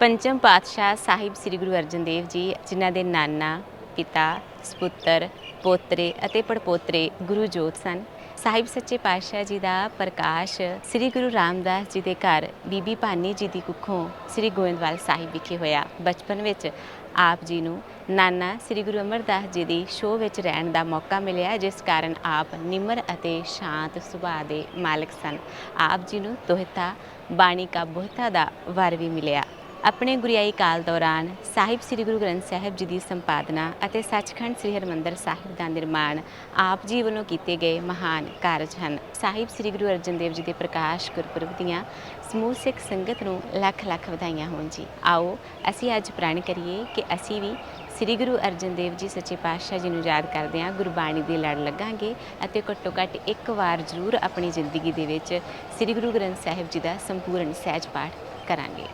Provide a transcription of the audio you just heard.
ਪੰਚਮ ਪਾਤਸ਼ਾਹ ਸਾਹਿਬ ਸ੍ਰੀ ਗੁਰੂ ਅਰਜਨ ਦੇਵ ਜੀ, ਜਿਨ੍ਹਾਂ ਦੇ ਨਾਨਾ, ਪਿਤਾ, ਸਪੁੱਤਰ, ਪੋਤਰੇ ਅਤੇ ਪੜਪੋਤਰੇ ਗੁਰੂ ਜੋਤ ਸਨ। ਸਾਹਿਬ ਸੱਚੇ ਪਾਤਸ਼ਾਹ ਜੀ ਦਾ ਪ੍ਰਕਾਸ਼ ਸ੍ਰੀ ਗੁਰੂ ਰਾਮਦਾਸ ਜੀ ਦੇ ਘਰ ਬੀਬੀ ਭਾਨੀ ਜੀ ਦੀ ਕੁੱਖੋਂ ਸ੍ਰੀ ਗੋਇੰਦਵਾਲ ਸਾਹਿਬ ਵਿਖੇ ਹੋਇਆ। ਬਚਪਨ ਵਿੱਚ ਆਪ ਜੀ ਨੂੰ ਨਾਨਾ ਸ੍ਰੀ ਗੁਰੂ ਅਮਰਦਾਸ ਜੀ ਦੀ ਸ਼ੋਅ ਵਿੱਚ ਰਹਿਣ ਦਾ ਮੌਕਾ ਮਿਲਿਆ, ਜਿਸ ਕਾਰਨ ਆਪ ਨਿਮਰ ਅਤੇ ਸ਼ਾਂਤ ਸੁਭਾਅ ਦੇ ਮਾਲਕ ਸਨ। ਆਪ ਜੀ ਨੂੰ ਤੋਹਿਤਾ ਬਾਣੀ ਕਾ ਬੋਹਤਾ ਦਾ ਵਰ ਵੀ ਮਿਲਿਆ। ਆਪਣੇ ਗੁਰਿਆਈ ਕਾਲ ਦੌਰਾਨ ਸਾਹਿਬ ਸ੍ਰੀ ਗੁਰੂ ਗ੍ਰੰਥ ਸਾਹਿਬ ਜੀ ਦੀ ਸੰਪਾਦਨਾ ਅਤੇ ਸੱਚਖੰਡ ਸ੍ਰੀ ਹਰਿਮੰਦਰ ਸਾਹਿਬ ਦਾ ਨਿਰਮਾਣ ਆਪ ਜੀ ਵੱਲੋਂ ਕੀਤੇ ਗਏ ਮਹਾਨ ਕਾਰਜ ਹਨ। ਸਾਹਿਬ ਸ੍ਰੀ ਗੁਰੂ ਅਰਜਨ ਦੇਵ ਜੀ ਦੇ ਪ੍ਰਕਾਸ਼ ਗੁਰਪੁਰਬ ਦੀਆਂ ਸਮੂਹ ਸਿੱਖ ਸੰਗਤ ਨੂੰ ਲੱਖ ਲੱਖ ਵਧਾਈਆਂ ਹੋਣ ਜੀ। ਆਓ ਅਸੀਂ ਅੱਜ ਪ੍ਰਣ ਕਰੀਏ ਕਿ ਅਸੀਂ ਵੀ ਸ੍ਰੀ ਗੁਰੂ ਅਰਜਨ ਦੇਵ ਜੀ ਸੱਚੇ ਪਾਤਸ਼ਾਹ ਜੀ ਨੂੰ ਯਾਦ ਕਰਦੇ ਹਾਂ। ਗੁਰਬਾਣੀ ਦੀ ਲੜ ਲੱਗਾਂਗੇ ਅਤੇ ਘੱਟੋ ਘੱਟ ਇੱਕ ਵਾਰ ਜ਼ਰੂਰ ਆਪਣੀ ਜ਼ਿੰਦਗੀ ਦੇ ਵਿੱਚ ਸ੍ਰੀ ਗੁਰੂ ਗ੍ਰੰਥ ਸਾਹਿਬ ਜੀ ਦਾ ਸੰਪੂਰਨ ਸਹਿਜ ਪਾਠ ਕਰਾਂਗੇ।